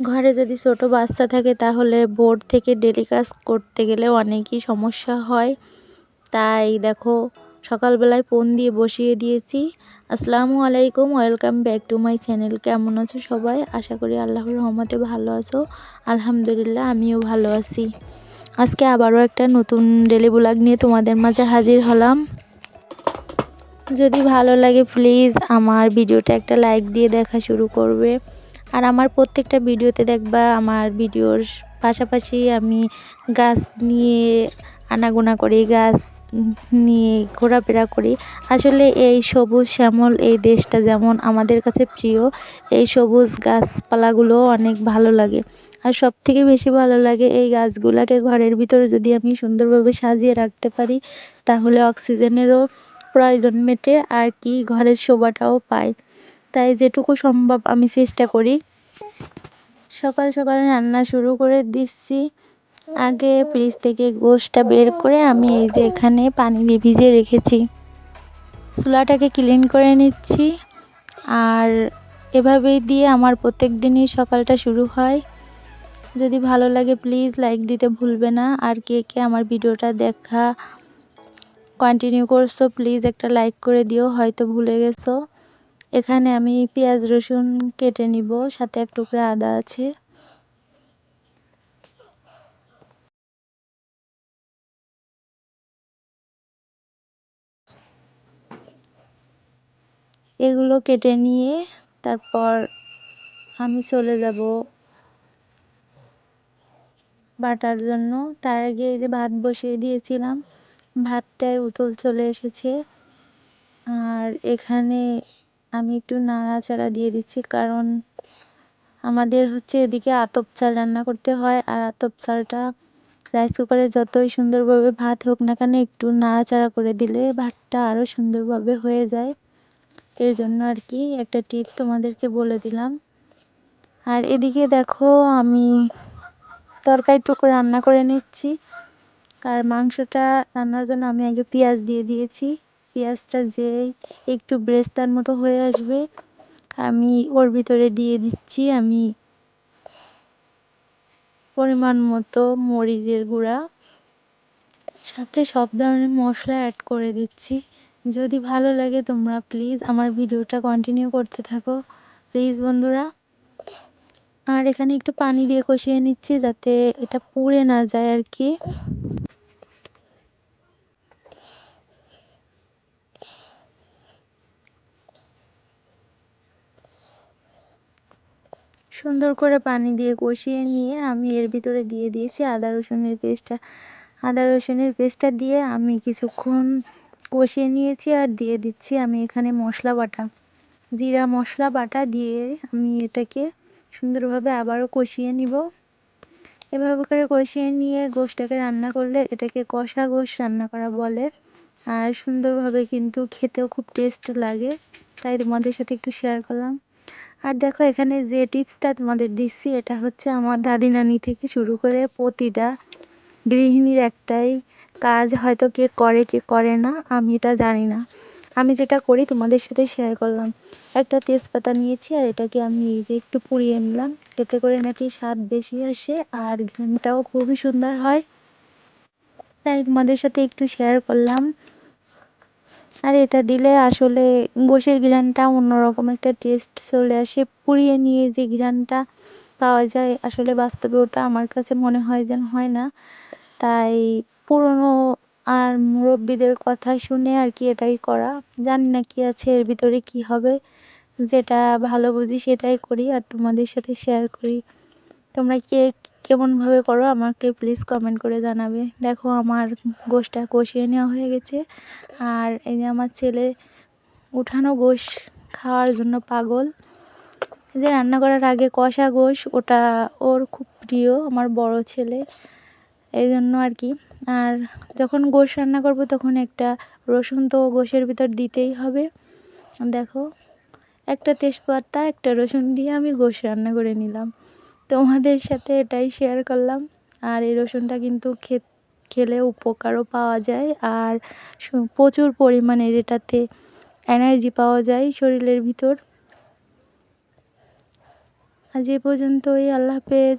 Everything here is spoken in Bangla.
ঘরে যদি ছোট বাচ্চা থাকে তাহলে বোর্ড থেকে ডেলি কাজ করতে গেলে অনেকই সমস্যা হয়। তাই দেখো, সকালবেলায় ফোন দিয়ে বসিয়ে দিয়েছি। আসসালামু আলাইকুম, welcome back to my channel. কেমন আছো সবাই? আশা করি আল্লাহর রহমতে ভালো আছো। আলহামদুলিল্লাহ, আমিও ভালো আছি। আজকে আবারও একটা নতুন ডেলি ব্লগ নিয়ে তোমাদের মাঝে হাজির হলাম। যদি ভালো লাগে প্লিজ আমার ভিডিওটা একটা লাইক দিয়ে দেখা শুরু করবে। আর আমার প্রত্যেকটা ভিডিওতে দেখবা আমার ভিডিওর পাশাপাশি আমি গাছ নিয়ে আনাগোনা করি, গাছ নিয়ে ঘোরাফেরা করি। আসলে এই সবুজ শ্যামল এই দেশটা যেমন আমাদের কাছে প্রিয়, এই সবুজ গাছপালাগুলো অনেক ভালো লাগে। আর সব থেকে বেশি ভালো লাগে এই গাছগুলোকে ঘরের ভিতরে যদি আমি সুন্দরভাবে সাজিয়ে রাখতে পারি, তাহলে অক্সিজেনেরও প্রয়োজন মেটে আর কি ঘরের শোভাটাও পায়। তাই যেটুকু সম্ভব আমি চেষ্টা করি। সকাল সকাল রান্না শুরু করে দিচ্ছি। আগে ফ্রিজ থেকে গোশটা বের করে আমি এই যে এখানে পানি দিয়ে ভিজিয়ে রেখেছি। চুলাটাকে ক্লিন করে নিচ্ছি। আর এভাবেই দিয়ে আমার প্রত্যেক দিনই সকালটা শুরু হয়। যদি ভালো লাগে প্লিজ লাইক দিতে ভুলবে না। আর কে কে আমার ভিডিওটা দেখা কন্টিনিউ করছ প্লিজ একটা লাইক করে দিও। হয়তো ভুলে গেছো। এখানে আমি পেঁয়াজ রসুন কেটে নিব, সাথে এক টুকরা আদা আছে। এগুলো কেটে নিয়ে তারপর আমি চলে যাব বাটার জন্য। তার আগে এই যে ভাত বসিয়ে দিয়েছিলাম ভাতটায় উতল চলে এসেছে। আর এখানে আমি একটু নাড়াচাড়া দিয়ে দিচ্ছি, কারণ আমাদের হচ্ছে এদিকে আতপ চাল রান্না করতে হয়, আর আতপ চালটা রাইস কুকারে যতই সুন্দরভাবে ভাত হোক না কেন একটু নাড়াচাড়া করে দিলে ভাতটা আরও সুন্দরভাবে হয়ে যায়। এর জন্য আর কি একটা টিপস তোমাদেরকে বলে দিলাম। আর এদিকে দেখো আমি তরকারি তরকারিটুকু রান্না করে নিচ্ছি, আর মাংসটা রান্নার জন্য আমি আগে পেঁয়াজ দিয়ে দিয়েছি। পেঁয়াজটা যে একটু ব্রেস্তার মতো হয়ে আসবে। আমি ওর ভিতরে দিয়ে দিচ্ছি আমি পরিমাণ মতো মরিচের গুঁড়া। সাথে সব ধরনের মশলা অ্যাড করে দিচ্ছি। যদি ভালো লাগে তোমরা প্লিজ আমার ভিডিওটা কন্টিনিউ করতে থাকো। প্লিজ বন্ধুরা। আর এখানে একটু পানি দিয়ে কষিয়ে নিচ্ছি যাতে এটা পুড়ে না যায় আর কি। সুন্দর করে পানি দিয়ে কষিয়ে নিয়ে আমি এর ভিতরে দিয়ে দিয়েছি আদা রসুনের পেস্টটা। আদা রসুনের পেস্টটা দিয়ে আমি কিছুক্ষণ কষিয়ে নিয়েছি আর দিয়ে দিচ্ছি আমি এখানে মশলা বাটা। জিরা মশলা বাটা দিয়ে আমি এটাকে সুন্দরভাবে আবারও কষিয়ে নিব। এভাবে করে কষিয়ে নিয়ে গোশটাকে রান্না করলে এটাকে কষা গোশ রান্না করা বলে। আর সুন্দরভাবে কিন্তু খেতেও খুব টেস্ট লাগে। তাই তোমাদের সাথে একটু শেয়ার করলাম। আর দেখো এখানে যে টিপসটা তোমাদের দিচ্ছি, এটা হচ্ছে আমার দাদি নানি থেকে শুরু করে প্রতিটা গৃহিণীর একটাই কাজ। হয়তো কে করে কে করে না, আমি এটা জানি না। আমি যেটা করি, তোমাদের সাথে শেয়ার করলাম। একটা তেজপাতা নিয়েছি আর এটাকে আমি এই যে একটু পুড়িয়ে নিলাম। এতে করে নাকি স্বাদ বেশি আসে আর ঘ্রানটাও খুবই সুন্দর হয়। তাই তোমাদের সাথে একটু শেয়ার করলাম। আর এটা দিলে আসলে গোশের ঘ্রানটা অন্যরকম একটা টেস্ট চলে আসে। পুড়িয়ে নিয়ে যে ঘ্রানটা পাওয়া যায়, আসলে বাস্তবে ওটা আমার কাছে মনে হয় যেন হয় না। তাই পুরনো আর মুরব্বীদের কথা শুনে আর কি এটাই করা। জানি না কি আছে, এর ভিতরে কি হবে, যেটা ভালো বুঝি সেটাই করি আর তোমাদের সাথে শেয়ার করি। তোমরা কে কেমনভাবে করো আমাকে প্লিজ কমেন্ট করে জানাবে। দেখো আমার গোশটা কষিয়ে নেওয়া হয়ে গেছে। আর এই যে আমার ছেলে উঠানো গোশ খাওয়ার জন্য পাগল। এই যে রান্না করার আগে কষা গোশ, ওটা ওর খুব প্রিয়, আমার বড় ছেলে। এই জন্য আর কি। আর যখন গোশ রান্না করব তখন একটা রসুন তো গোশের ভিতর দিতেই হবে। দেখো, একটা তেজপাতা, একটা রসুন দিয়ে আমি গোশ রান্না করে নিলাম। তোমাদের সাথে এটাই শেয়ার করলাম। আর এই রসুনটা কিন্তু খেলে উপকারও পাওয়া যায় আর প্রচুর পরিমাণে এটাতে এনার্জি পাওয়া যায় শরীরের ভিতর। আজ এ পর্যন্তই, আল্লাহ হাফেজ।